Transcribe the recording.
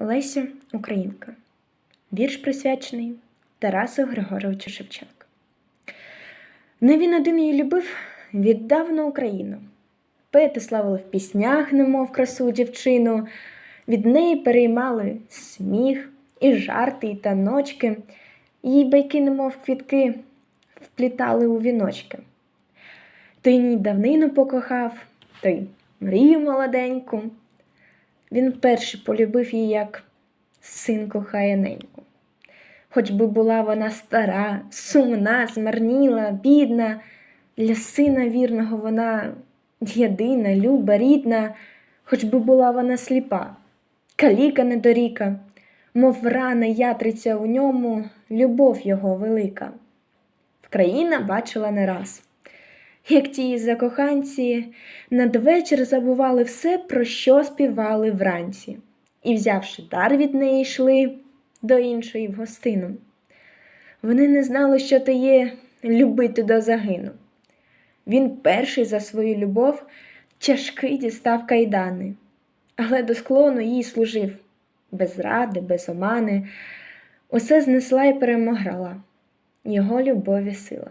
Леся Українка. Вірш присвячений Тарасу Григоровичу Шевченку. Не він один її любив віддав на Україну. Поети славили в піснях, немов красу дівчину, від неї переймали сміх і жарти, і таночки, її байки, немов квітки, вплітали у віночки. Той ній давнину покохав, той мрію молоденьку. Він перший полюбив її, як син кохає неньку. Хоч би була вона стара, сумна, змарніла, бідна, для сина вірного вона єдина, люба, рідна, хоч би була вона сліпа, каліка недоріка, мов рана ятриця у ньому, любов його велика. Вкраїна бачила не раз, як ті закоханці надвечір забували все, про що співали вранці, і, взявши дар від неї, йшли до іншої в гостину. Вони не знали, що то є любити до загину. Він перший за свою любов тяжкий дістав кайдани, але до склону їй служив без ради, без омани, усе знесла і перемограла його любові сила.